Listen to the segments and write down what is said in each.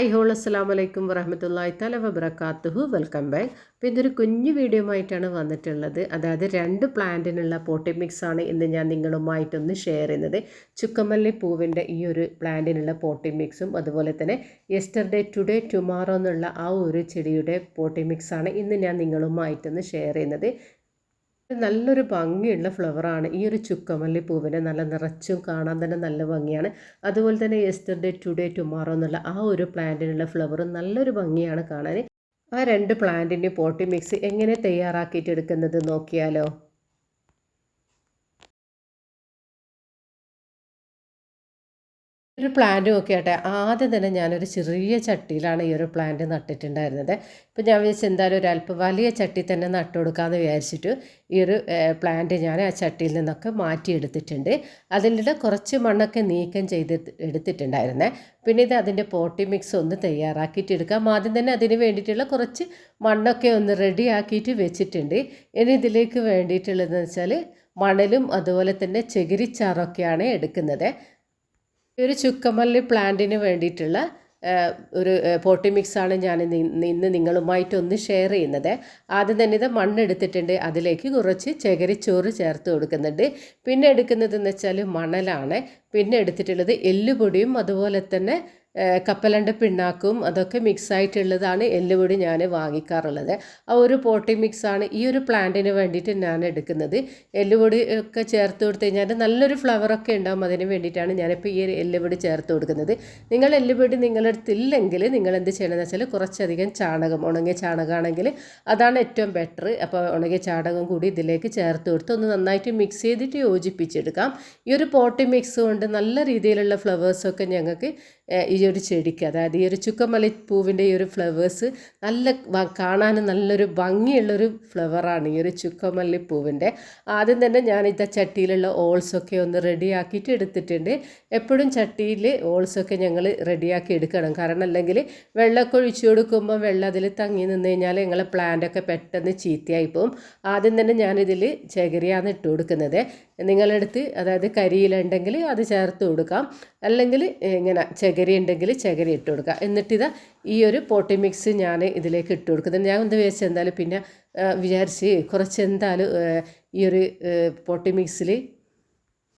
I whole അസ്സാം വലൈക്കും വറഹമത്തല്ലായി തല വബർക്കാത്തുഹു വെൽക്കം ബാക്ക്. അപ്പോൾ ഇതൊരു കുഞ്ഞു വീഡിയോ ആയിട്ടാണ് വന്നിട്ടുള്ളത്. അതായത് രണ്ട് പ്ലാന്റിനുള്ള പോട്ടി മിക്സ് ആണ് ഇന്ന് ഞാൻ നിങ്ങളുമായിട്ടൊന്ന് ഷെയർ ചെയ്യുന്നത്. ചുക്കമല്ലി പൂവിന്റെ ഈ ഒരു പ്ലാന്റിനുള്ള പോട്ടി മിക്സും അതുപോലെ തന്നെ യെസ്റ്റർഡേ ടുഡേ ടുമാറോ എന്നുള്ള ആ ഒരു ചെടിയുടെ പോട്ടി മിക്സ് ആണ് ഇന്ന് ഞാൻ നിങ്ങളുമായിട്ടൊന്ന് ഷെയർ ചെയ്യുന്നത്. നല്ലൊരു ഭംഗിയുള്ള ഫ്ലവറാണ്. ഈ ഒരു ചുക്കമല്ലി പൂവിനെ നല്ല നിറച്ചും കാണാൻ തന്നെ നല്ല ഭംഗിയാണ്. അതുപോലെ തന്നെ യെസ്റ്റർഡേ ടുഡേ ടുമാറോ എന്നുള്ള ആ ഒരു പ്ലാന്റിനുള്ള ഫ്ലവർ നല്ലൊരു ഭംഗിയാണ് കാണാൻ. ആ രണ്ട് പ്ലാന്റിന്റെ പോട്ടി മിക്സ് എങ്ങനെ തയ്യാറാക്കിയിട്ട് എടുക്കുന്നത് നോക്കിയാലോ? ഒരു പ്ലാന്റും ഒക്കെ ആട്ടെ. ആദ്യം തന്നെ ഞാനൊരു ചെറിയ ചട്ടിയിലാണ് ഈ ഒരു പ്ലാന്റ് നട്ടിട്ടുണ്ടായിരുന്നത്. ഇപ്പം ഞാൻ വിചാരിച്ചു എന്തായാലും ഒരു അല്പം വലിയ ചട്ടി തന്നെ നട്ടു കൊടുക്കാമെന്ന് വിചാരിച്ചിട്ട് ഈ ഒരു പ്ലാന്റ് ഞാൻ ആ ചട്ടിയിൽ നിന്നൊക്കെ മാറ്റിയെടുത്തിട്ടുണ്ട്. അതിലൂടെ കുറച്ച് മണ്ണൊക്കെ നീക്കം ചെയ്ത് എടുത്തിട്ടുണ്ടായിരുന്നേ. പിന്നെ ഇത് അതിന്റെ പോട്ടി മിക്സ് ഒന്ന് തയ്യാറാക്കിയിട്ട് എടുക്കാം. ആദ്യം തന്നെ അതിന് വേണ്ടിയിട്ടുള്ള കുറച്ച് മണ്ണൊക്കെ ഒന്ന് റെഡി ആക്കിയിട്ട് വെച്ചിട്ടുണ്ട്. ഇനി ഇതിലേക്ക് വേണ്ടിയിട്ടുള്ളതെന്ന് വെച്ചാൽ മണലും അതുപോലെ തന്നെ ചകിരിച്ചാറൊക്കെയാണ് എടുക്കുന്നത്. ഒരു ചുക്കമല്ലി പ്ലാന്റിന് വേണ്ടിയിട്ടുള്ള ഒരു പോട്ടി മിക്സാണ് ഞാൻ ഇന്ന് നിങ്ങളുമായിട്ടൊന്ന് ഷെയർ ചെയ്യുന്നത്. ആദ്യം തന്നെ ഇത് മണ്ണെടുത്തിട്ടുണ്ട്. അതിലേക്ക് കുറച്ച് ചകിരിച്ചോറ് ചേർത്ത് കൊടുക്കുന്നുണ്ട്. പിന്നെ എടുക്കുന്നത് എന്ന് വെച്ചാൽ മണലാണ്. പിന്നെ എടുത്തിട്ടുള്ളത് എല്ലുപൊടിയും അതുപോലെ തന്നെ കപ്പലണ്ട പിണ്ണാക്കും അതൊക്കെ മിക്സ് ആയിട്ടുള്ളതാണ് എല്ലുപൊടി ഞാൻ വാങ്ങിക്കാറുള്ളത്. ആ ഒരു പോട്ടി മിക്സാണ് ഈ ഒരു പ്ലാന്റിന് വേണ്ടിയിട്ട് ഞാൻ എടുക്കുന്നത്. എല്ലുപൊടി ഒക്കെ ചേർത്ത് കൊടുത്തു കഴിഞ്ഞാൽ നല്ലൊരു ഫ്ലവറൊക്കെ ഉണ്ടാകും അതിന് വേണ്ടിയിട്ടാണ് ഞാനിപ്പോൾ ഈ ഒരു എല്ലുപൊടി ചേർത്ത് കൊടുക്കുന്നത്. നിങ്ങൾ എല്ലുപൊടി നിങ്ങളുടെ അടുത്തില്ലെങ്കിൽ നിങ്ങൾ എന്ത് ചെയ്യണമെന്ന് വെച്ചാൽ കുറച്ചധികം ചാണകം ഉണങ്ങിയ ചാണകമാണെങ്കിൽ അതാണ് ഏറ്റവും ബെറ്റർ അപ്പോൾ ഉണങ്ങിയ ചാണകം കൂടി ഇതിലേക്ക് ചേർത്ത് കൊടുത്ത് ഒന്ന് നന്നായിട്ട് മിക്സ് ചെയ്തിട്ട് യോജിപ്പിച്ചെടുക്കാം. ഈ ഒരു പോട്ടി മിക്സ് കൊണ്ട് നല്ല രീതിയിലുള്ള ഫ്ലവേഴ്സൊക്കെ ഞങ്ങൾക്ക് ഈ ഒരു ചെടിക്ക് അതായത് ഈ ഒരു ചുക്കമല്ലിപ്പൂവിന്റെ ഈ ഒരു ഫ്ലവേഴ്സ് നല്ല കാണാനും നല്ലൊരു ഭംഗിയുള്ളൊരു ഫ്ലവറാണ് ഈ ഒരു ചുക്കമല്ലിപ്പൂവിന്റെ ആദ്യം തന്നെ ഞാൻ ഇത് ചട്ടിയിലുള്ള ഓൾസൊക്കെ ഒന്ന് റെഡിയാക്കിയിട്ട് എടുത്തിട്ടുണ്ട്. എപ്പോഴും ചട്ടിയിൽ ഓൾസൊക്കെ ഞങ്ങൾ റെഡിയാക്കി എടുക്കണം. കാരണം അല്ലെങ്കിൽ വെള്ളമൊക്കെ ഒഴിച്ചു കൊടുക്കുമ്പോൾ വെള്ളം അതിൽ തങ്ങി നിന്ന് കഴിഞ്ഞാൽ ഞങ്ങളെ പ്ലാന്റൊക്കെ പെട്ടെന്ന് ചീത്തയായി പോകും ആദ്യം തന്നെ ഞാനിതിൽ ചകിരിയാണ് ഇട്ട് കൊടുക്കുന്നത്. നിങ്ങളെടുത്ത് അതായത് കരിയിലുണ്ടെങ്കിൽ അത് ചേർത്ത് കൊടുക്കാം. അല്ലെങ്കിൽ ഇങ്ങനെ ചകിരി ഉണ്ടെങ്കിൽ ചകിരി ഇട്ട് കൊടുക്കുക. എന്നിട്ടിത് ഈ ഒരു പോട്ടി മിക്സ് ഞാൻ ഇതിലേക്ക് ഇട്ട് കൊടുക്കുന്നത് ഞാൻ എന്താ വിചാരിച്ചു? എന്തായാലും പിന്നെ വിചാരിച്ച് കുറച്ച് എന്തായാലും ഈ ഒരു പോട്ടി മിക്സിൽ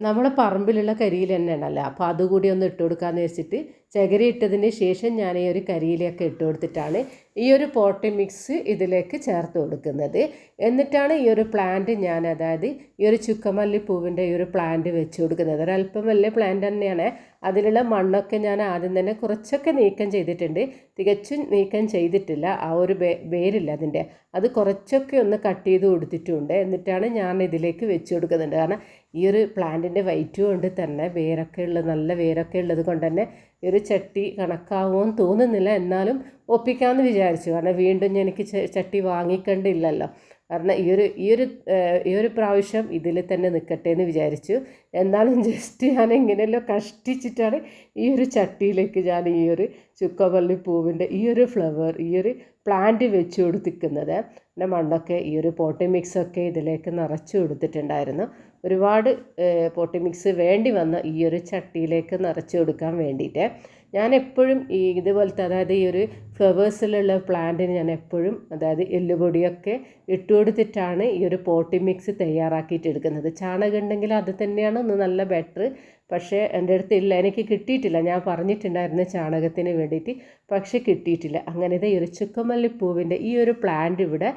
നമ്മളെ പറമ്പിലുള്ള കരിയിൽ തന്നെ അപ്പോൾ അതുകൂടി ഒന്ന് ഇട്ട് കൊടുക്കാമെന്ന് വെച്ചിട്ട് ചകിരി ഇട്ടതിന് ശേഷം ഞാൻ ഈ ഒരു കരിയിലൊക്കെ ഇട്ട് കൊടുത്തിട്ടാണ് ഈ ഒരു പോട്ടി മിക്സ് ഇതിലേക്ക് ചേർത്ത് കൊടുക്കുന്നത്. എന്നിട്ടാണ് ഈ ഒരു പ്ലാന്റ് ഞാൻ അതായത് ഈ ഒരു ചുക്കമല്ലി പൂവിന്റെ ഈ ഒരു പ്ലാന്റ് വെച്ച് കൊടുക്കുന്നത്. ഒരല്പം വലിയ പ്ലാന്റ് തന്നെയാണ്. അതിലുള്ള മണ്ണൊക്കെ ഞാൻ ആദ്യം തന്നെ കുറച്ചൊക്കെ നീക്കം ചെയ്തിട്ടുണ്ട്. തികച്ചും നീക്കം ചെയ്തിട്ടില്ല. ആ ഒരു വേരില്ല അതിന്റെ. അത് കുറച്ചൊക്കെ ഒന്ന് കട്ട് ചെയ്ത് കൊടുത്തിട്ടുണ്ട്. എന്നിട്ടാണ് ഞാൻ ഇതിലേക്ക് വെച്ച് കൊടുക്കുന്നുണ്ട് കാരണം ഈ ഒരു പ്ലാന്റിന്റെ വൈറ്റ് കൊണ്ട് തന്നെ വേരൊക്കെ ഉള്ളത് നല്ല വേരൊക്കെ ഉള്ളത് കൊണ്ട് തന്നെ ഈ ഒരു ചട്ടി കണക്കാവുമെന്ന് തോന്നുന്നില്ല. എന്നാലും ഒപ്പിക്കാമെന്ന് വിചാരിച്ചു. കാരണം വീണ്ടും എനിക്ക് ചട്ടി വാങ്ങിക്കണ്ടില്ലല്ലോ. കാരണം ഈ ഒരു ഈ ഒരു ഈ ഒരു പ്രാവശ്യം ഇതിൽ തന്നെ നിൽക്കട്ടെ എന്ന് വിചാരിച്ചു. എന്നാലും ജസ്റ്റ് ഞാൻ എങ്ങനെയല്ലോ കഷ്ടിച്ചിട്ടാണ് ഈ ഒരു ചട്ടിയിലേക്ക് ഞാൻ ഈ ഒരു ചുക്കവള്ളി പൂവിന്റെ ഈ ഒരു ഫ്ലവർ ഈ ഒരു പ്ലാന്റ് വെച്ച് കൊടുത്തിരിക്കുന്നത്. പിന്നെ മണ്ണൊക്കെ ഈ ഒരു പോട്ടി മിക്സൊക്കെ ഇതിലേക്ക് നിറച്ച് കൊടുത്തിട്ടുണ്ടായിരുന്നു. ഒരുപാട് പോട്ടി മിക്സ് വേണ്ടി വന്ന ഈ ഒരു ചട്ടിയിലേക്ക് നിറച്ച് കൊടുക്കാൻ വേണ്ടിയിട്ട് ഞാൻ എപ്പോഴും ഈ ഇതുപോലത്തെ അതായത് ഈ ഒരു ഫ്ലവേഴ്സിലുള്ള പ്ലാന്റിന് ഞാൻ എപ്പോഴും അതായത് എല്ലുപൊടിയൊക്കെ ഇട്ട് കൊടുത്തിട്ടാണ് ഈ ഒരു പോട്ടി മിക്സ് തയ്യാറാക്കിയിട്ട് എടുക്കുന്നത്. ചാണകം ഉണ്ടെങ്കിൽ അത് തന്നെയാണ് ഒന്ന് നല്ല ബെറ്റർ പക്ഷേ എന്റെ അടുത്ത് ഇല്ല എനിക്ക് കിട്ടിയിട്ടില്ല. ഞാൻ പറഞ്ഞിട്ടുണ്ടായിരുന്നു ചാണകത്തിന് വേണ്ടിയിട്ട് പക്ഷേ കിട്ടിയിട്ടില്ല. അങ്ങനെ ഈ ഒരു ചുക്കമല്ലിപ്പൂവിന്റെ ഈ ഒരു പ്ലാന്റ് ഇവിടെ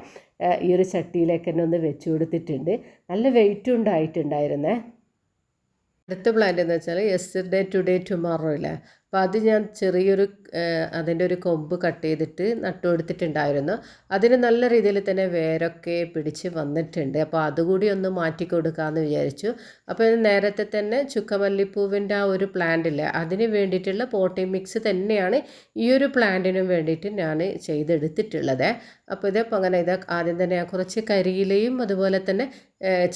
ഈ ഒരു ചട്ടിയിലേക്ക് തന്നെ ഒന്ന് വെച്ച് കൊടുത്തിട്ടുണ്ട്. നല്ല വെയിറ്റും ഉണ്ടായിട്ടുണ്ടായിരുന്നേ. അടുത്ത പ്ലാന്റ് എന്ന് വെച്ചാൽ യെസ്റ്റർഡേ ടുഡേ ടുമാറോ ഇല്ലേ? അപ്പോൾ അത് ഞാൻ ചെറിയൊരു അതിന്റെ ഒരു കൊമ്പ് കട്ട് ചെയ്തിട്ട് നട്ടു കൊടുത്തിട്ടുണ്ടായിരുന്നു. അതിന് നല്ല രീതിയിൽ തന്നെ വേരൊക്കെ പിടിച്ച് വന്നിട്ടുണ്ട്. അപ്പോൾ അതുകൂടി ഒന്ന് മാറ്റി കൊടുക്കാമെന്ന് വിചാരിച്ചു. അപ്പോൾ നേരത്തെ തന്നെ ചുക്കമല്ലിപ്പൂവിന്റെ ആ ഒരു പ്ലാന്റ് ഇല്ലേ അതിന് വേണ്ടിയിട്ടുള്ള പോട്ടിംഗ് മിക്സ് തന്നെയാണ് ഈ ഒരു പ്ലാന്റിനും വേണ്ടിയിട്ട് ഞാൻ ചെയ്തെടുത്തിട്ടുള്ളത്. അപ്പോൾ ഇതേ അങ്ങനെ ഇത് ആദ്യം തന്നെ കുറച്ച് കരിയിലയും അതുപോലെ തന്നെ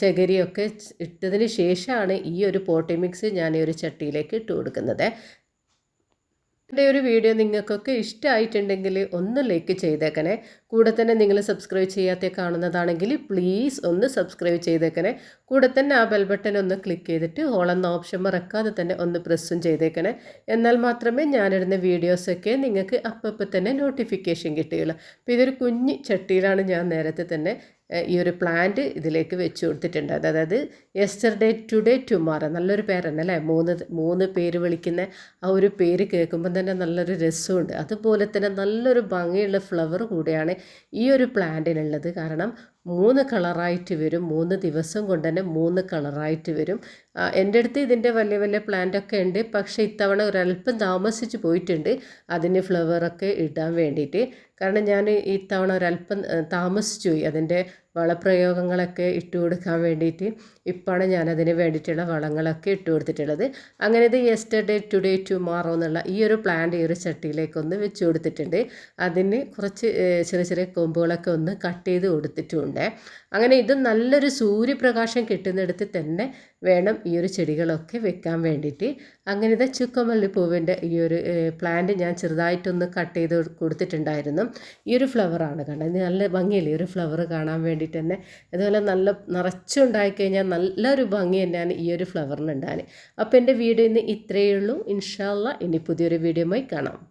ചകിരിയൊക്കെ ഇട്ടതിന് ശേഷമാണ് ഈ ഒരു പോട്ടി മിക്സ് ഞാൻ ഈ ഒരു ചട്ടിയിലേക്ക് ഇട്ട് കൊടുക്കുന്നത്. എന്റെ ഒരു വീഡിയോ നിങ്ങൾക്കൊക്കെ ഇഷ്ടമായിട്ടുണ്ടെങ്കിൽ ഒന്ന് ലൈക്ക് ചെയ്തേക്കണേ. കൂടെ തന്നെ നിങ്ങൾ സബ്സ്ക്രൈബ് ചെയ്യാത്ത കാണുന്നതാണെങ്കിൽ പ്ലീസ് ഒന്ന് സബ്സ്ക്രൈബ് ചെയ്തേക്കണേ. കൂടെ തന്നെ ആ ബെൽ ബട്ടൺ ഒന്ന് ക്ലിക്ക് ചെയ്തിട്ട് ഹോളെന്ന ഓപ്ഷൻ മറക്കാതെ തന്നെ ഒന്ന് പ്രസ്സും ചെയ്തേക്കണേ. എന്നാൽ മാത്രമേ ഞാനിടുന്ന വീഡിയോസൊക്കെ നിങ്ങൾക്ക് അപ്പം തന്നെ നോട്ടിഫിക്കേഷൻ കിട്ടുകയുള്ളൂ. അപ്പോൾ ഇതൊരു കുഞ്ഞ് ചട്ടിയിലാണ് ഞാൻ നേരത്തെ തന്നെ ഈ ഒരു പ്ലാന്റ് ഇതിലേക്ക് വെച്ച് കൊടുത്തിട്ടുണ്ട്. അതായത് യെസ്റ്റർഡേ ടുഡേ ടുമാറോ നല്ലൊരു പേരാണ് അല്ലേ? മൂന്ന് മൂന്ന് പേര് വിളിക്കുന്ന ആ ഒരു പേര് കേൾക്കുമ്പോൾ തന്നെ നല്ലൊരു രസമുണ്ട്. അതുപോലെ തന്നെ നല്ലൊരു ഭംഗിയുള്ള ഫ്ലവർ കൂടിയാണ് ഈ ഒരു പ്ലാന്റിനുള്ളത് കാരണം മൂന്ന് കളറായിട്ട് വരും. മൂന്ന് ദിവസം കൊണ്ട് തന്നെ മൂന്ന് കളറായിട്ട് വരും. എന്റെ അടുത്ത് ഇതിന്റെ വലിയ വലിയ പ്ലാന്റൊക്കെ ഉണ്ട്. പക്ഷേ ഇത്തവണ ഒരല്പം താമസിച്ച് പോയിട്ടുണ്ട്. അതിന് ഫ്ലവറൊക്കെ ഇടാൻ വേണ്ടിയിട്ട്. കാരണം ഞാൻ ഇത്തവണ ഒരല്പം താമസിച്ചു പോയി അതിന്റെ വളപ്രയോഗങ്ങളൊക്കെ ഇട്ട് കൊടുക്കാൻ വേണ്ടിയിട്ട് ഇപ്പോഴാണ് ഞാൻ അതിന് വേണ്ടിയിട്ടുള്ള വളങ്ങളൊക്കെ ഇട്ട് കൊടുത്തിട്ടുള്ളത്. അങ്ങനെ ഇത് യെസ്റ്റർഡേ ടുഡേ ടുമാറോ എന്നുള്ള ഈ ഒരു പ്ലാന്റ് ഈ ഒരു ചട്ടിയിലേക്കൊന്ന് വെച്ച് കൊടുത്തിട്ടുണ്ട്. അതിന് കുറച്ച് ചെറിയ ചെറിയ കൊമ്പുകളൊക്കെ ഒന്ന് കട്ട് ചെയ്ത് കൊടുത്തിട്ടുണ്ട്. അങ്ങനെ ഇത് നല്ലൊരു സൂര്യപ്രകാശം കിട്ടുന്നിടത്ത് തന്നെ വേണം ഈ ഒരു ചെടികളൊക്കെ വെക്കാൻ വേണ്ടിയിട്ട്. അങ്ങനെ ഇത് ചുക്കമല്ലിപ്പൂവിന്റെ ഈ ഒരു പ്ലാന്റ് ഞാൻ ചെറുതായിട്ടൊന്ന് കട്ട് ചെയ്ത് കൊടുത്തിട്ടുണ്ടായിരുന്നു. ഈ ഒരു ഫ്ലവറാണ് കണ്ടത്. നല്ല ഭംഗിയല്ലേ? ഒരു ഫ്ലവർ കാണാൻ വേണ്ടിയിട്ട് തന്നെ. അതുപോലെ നല്ല നിറച്ചുണ്ടായി കഴിഞ്ഞാൽ നല്ലൊരു ഭംഗി തന്നെയാണ് ഈ ഒരു ഫ്ലവറിന് ഉണ്ടാകാൻ അപ്പോൾ എന്റെ വീഡിയോ ഇന്ന് ഇത്രയേ ഉള്ളൂ. ഇൻഷാല്ല ഇനി പുതിയൊരു വീഡിയോയുമായി കാണാം.